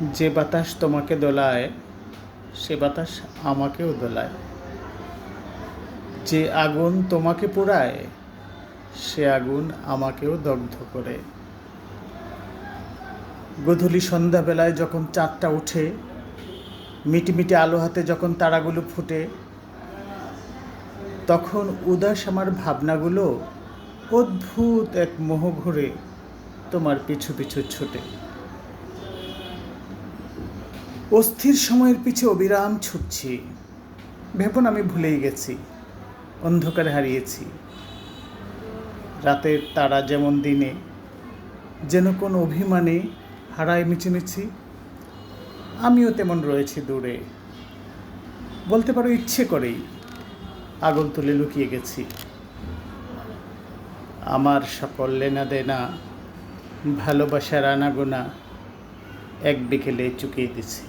যে বাতাস তোমাকে দোলায়, সে বাতাস আমাকেও দোলায়। যে আগুন তোমাকে পোড়ায়, সে আগুন আমাকেও দগ্ধ করে। গধূলি সন্ধ্যাবেলায় যখন চাঁদটা ওঠে, মিটিমিটি আলো হাতে যখন তারাগুলো ফুটে, তখন উদাস আমার ভাবনাগুলো অদ্ভুত এক মোহ ঘুরে তোমার পিছু পিছু ছুটে। অস্থির সময়ের পিছে অবিরাম ছুটছি। ভেবন আমি ভুলেই গেছি। অন্ধকারে হারিয়েছি। রাতের তারা যেমন দিনে, যেন কোন অভিমানে হারায় মিছিমিছি আমিও তেমন রয়েছি দূরে। বলতে পারো, ইচ্ছে করেই আগুন তুলে লুকিয়ে গেছি। আমার সকল লেনা দেনা, ভালোবাসার আনাগোনা এক বিকেলে চুকিয়ে দিছি।